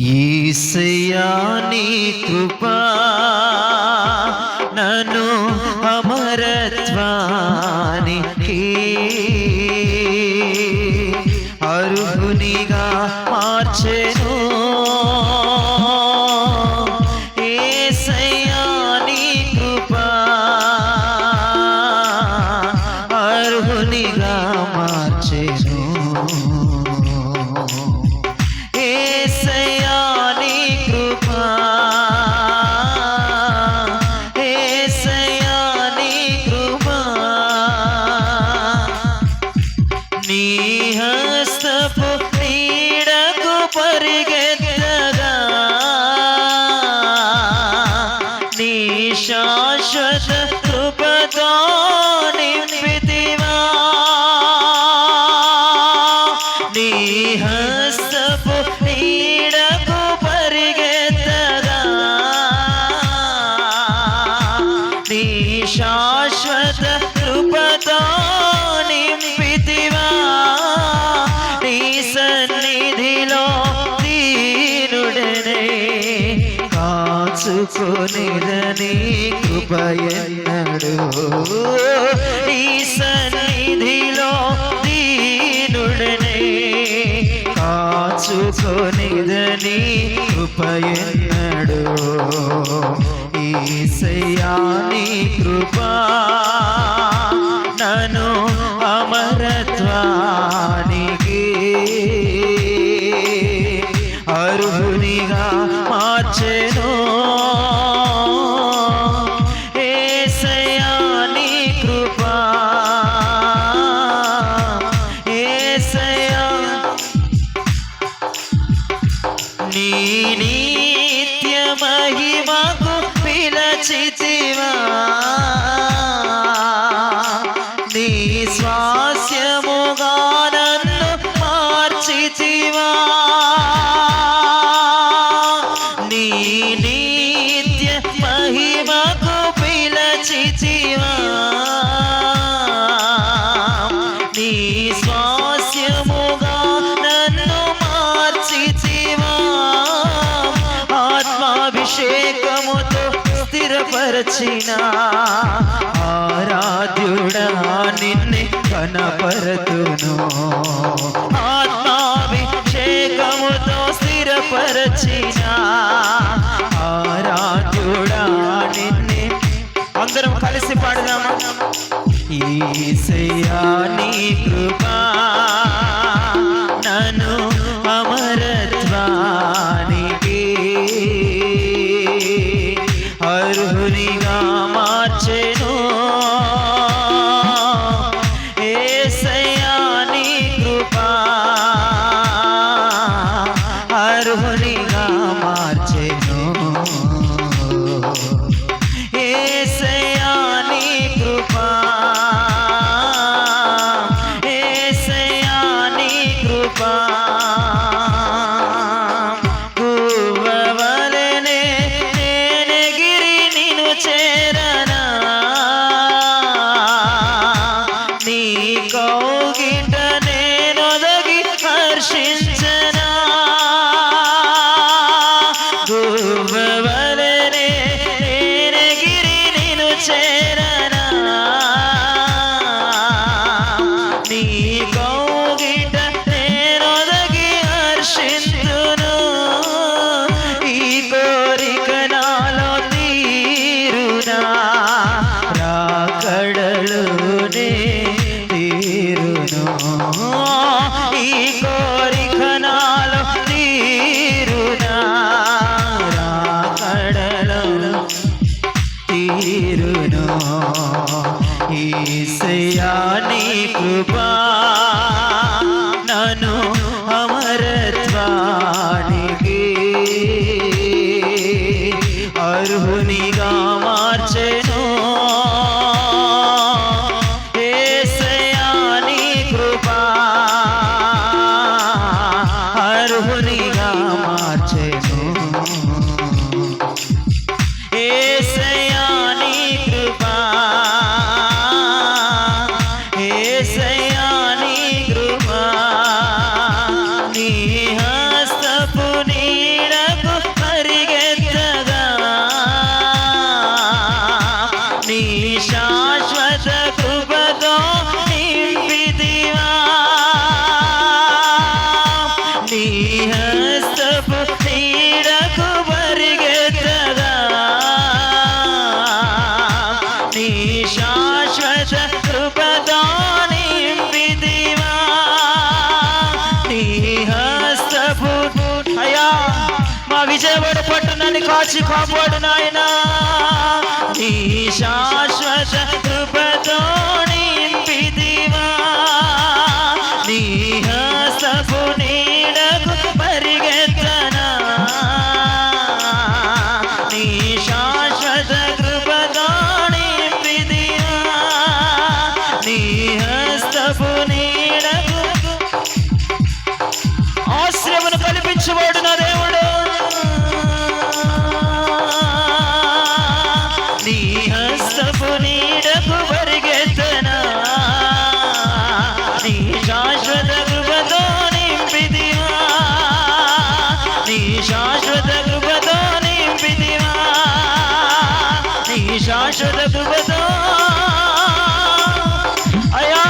ఈసయా నీ కృపా నన్ను అమరత్వానికి. ಶಾಶ್ವತ కాచుకొనిదని కృపయన్నడు ఈ సన్నిధిలో దీనుడనే కాచుకొనిదని కృపయన్నడు సయాని కృపా నను అమరత్వానికి అర్హునిగా మార్చెను. పిలచితివా నీ స్వాస్యముగా నన్ను మార్చితివా. నీ నిత్య మహిమకు పిలచితివా. నీ స్వాస్యముగా నన్ను మార్చితివా. ఆత్మాభిషేకముతో కనపరచిన ఆరాధ్యుడా నిన్నే కనపరతును. ఆత్మాభిషేకముతో స్థిరపరచిన ఆరాధ్యుడా నిన్నే. అందరం కలిసి పాడదామా? ఈసయా నీ కృపా చేరనా? నీ కౌగిట నేనొదగి హర్షించనా? గువ్వవలెనే మా విజయవాడ పట్టణాన్ని కాచి కాపాడు నాయన నీ శాశ్వత కృపతో నింపిదివా నీ హస్తపు আসরে ডুবে দাও আয়া